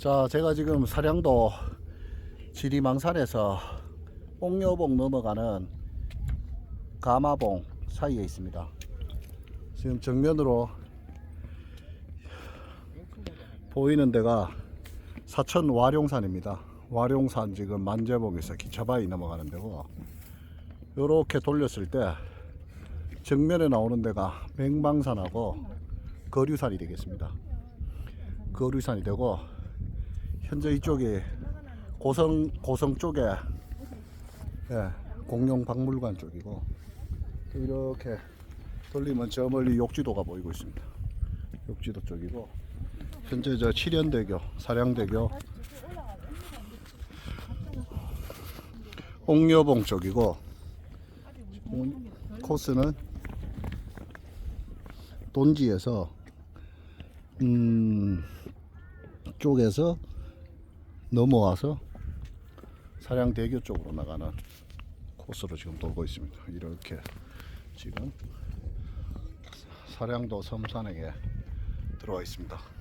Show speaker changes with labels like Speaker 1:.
Speaker 1: 자, 제가 지금 사량도 지리망산에서 옥녀봉 넘어가는 가마봉 사이에 있습니다. 지금 정면으로 보이는 데가 사천 와룡산입니다. 와룡산 지금 만재봉에서 기차바위 넘어가는 데고 요렇게 돌렸을 때 정면에 나오는 데가 맹방산하고 거류산이 되겠습니다. 거류산이 되고 현재 이쪽이 고성 고성 쪽에 예, 공룡 박물관 쪽이고 또 이렇게 돌리면 저 멀리 욕지도가 보이고 있습니다. 욕지도 쪽이고 현재 저 칠연대교, 사량대교, 옥녀봉 쪽이고 코스는 돈지에서 음 쪽에서 넘어와서 사량대교 쪽으로 나가는 코스로 지금 돌고 있습니다. 이렇게 지금 사량도 섬산에게 들어와 있습니다.